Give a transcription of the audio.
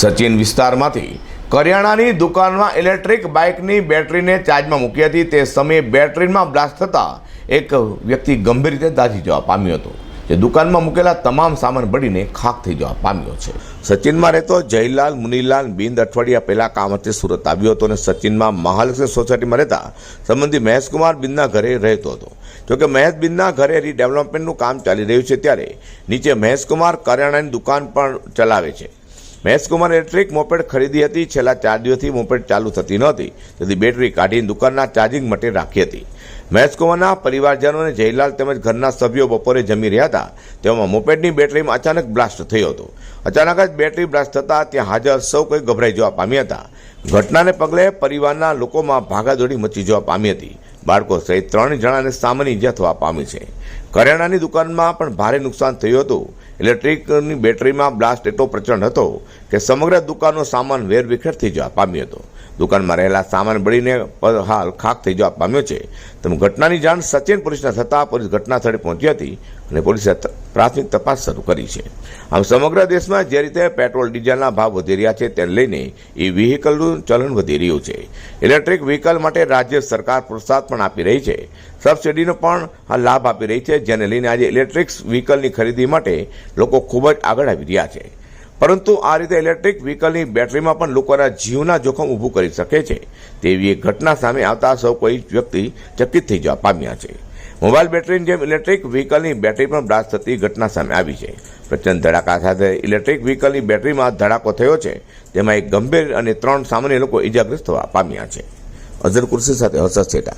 સચિન વિસ્તારમાંથી કરિયાણાની દુકાનમાં ઇલેક્ટ્રિક બાઇકની બેટરીને ચાર્જમાં મૂકી હતી. તે સમયે બેટરીમાં બ્લાસ્ટ થતાં એક વ્યક્તિ ગંભીર રીતે દાઝી જવા પામ્યો હતો. જે દુકાનમાં મૂકેલા તમામ સામાન બળીને ખાક થઈ જવા પામ્યો છે. સચિનમાં રહેતો જયલાલ, મુનીલાલ બિંદ અઠવાડિયા પહેલા કામ અર્થે સુરત આવ્યો હતો અને સચિનમાં મહાલક્ષ્મી સોસાયટીમાં રહેતા સંબંધી મહેશકુમાર બિંદના ઘરે રહેતો હતો. જોકે મહેશ બિંદના ઘરે રીડેવલપમેન્ટનું કામ ચાલી રહ્યું છે ત્યારે નીચે મહેશકુમાર કરિયાણાની દુકાન પણ ચલાવે છે. મહેશકુમાર ઇલેક્ટ્રિક મોપેડ ખરીદી હતી. છેલ્લા ચાર દિવસથી મોપેડ ચાલુ થતી નહોતી. તેથી બેટરી કાઢીને દુકાનના ચાર્જિંગ માટે રાખી હતી. મહેશકુમારના પરિવારજનો અને જયલાલ તેમજ ઘરના સભ્યો બપોરે જમી રહ્યા હતા. તેમાં મોપેડની બેટરીમાં અચાનક બ્લાસ્ટ થયો હતો. અચાનક જ બેટરી બ્લાસ્ટ થતાં ત્યાં હાજર સૌ કોઈ ગભરાઈ જવા પામ્યા હતા. ઘટનાને પગલે પરિવારના લોકોમાં ભાગાદોડી મચી જવા પામી હતી. બાળકો સહિત ત્રણ જણાને સામાન્ય ઇજા થવા પામી છે. કરિયાણાની દુકાનમાં પણ ભારે નુકસાન થયું હતું. ઇલેક્ટ્રિકની બેટરીમાં બ્લાસ્ટ એટલો પ્રચંડ હતો કે સમગ્ર દુકાનનો સામાન વેરવિખેર થઈ જવા પામ્યો હતો. દુકાનમાં રહેલા સામાન બળીને હાલ ખાક થઈ જવા પામ્યો છે. તેમ ઘટનાની જાણ સચિન પોલીસને થતાં પોલીસ ઘટના સ્થળે પહોંચી હતી. અને પોલીસે પ્રાથમિક તપાસ શરૂ કરી છે. આમ સમગ્ર દેશમાં જે રીતે પેટ્રોલ, ડીઝલના ભાવ વધી રહ્યા છે તેને લઈને એ વ્હીકલનું ચલણ વધી રહ્યું છે. ઇલેક્ટ્રિક વ્હીકલ માટે રાજ્ય સરકાર પ્રોત્સાહન પણ આપી રહી છે. સબસિડીનો પણ લાભ આપી રહી છે, જેને લઈને આજે ઇલેક્ટ્રિક વ્હીકલની ખરીદી માટે લોકો ખૂબ જ આગળ આવી રહ્યા છે. પરંતુ આ રીતે ઇલેક્ટ્રિક વ્હીકલની બેટરીમાં પણ લોકોના જીવના જોખમ ઊભું કરી શકે છે. તેવી એક ઘટના સામે આવતા સૌ કોઈ વ્યક્તિ ચકિત થઈ જવા પામ્યા છે. મોબાઈલ બેટરીની જેમ ઇલેક્ટ્રિક વ્હીકલની બેટરી પણ બ્લાસ્ટ થતી ઘટના સામે આવી છે. પ્રચંડ ધડાકા સાથે ઇલેક્ટ્રિક વ્હીકલની બેટરીમાં ધડાકો થયો છે. તેમાં એક ગંભીર અને ત્રણ સામાન્ય લોકો ઇજાગ્રસ્ત થવા પામ્યા છે. અઝર કુર્સી સાથે હર્ષદ સેટા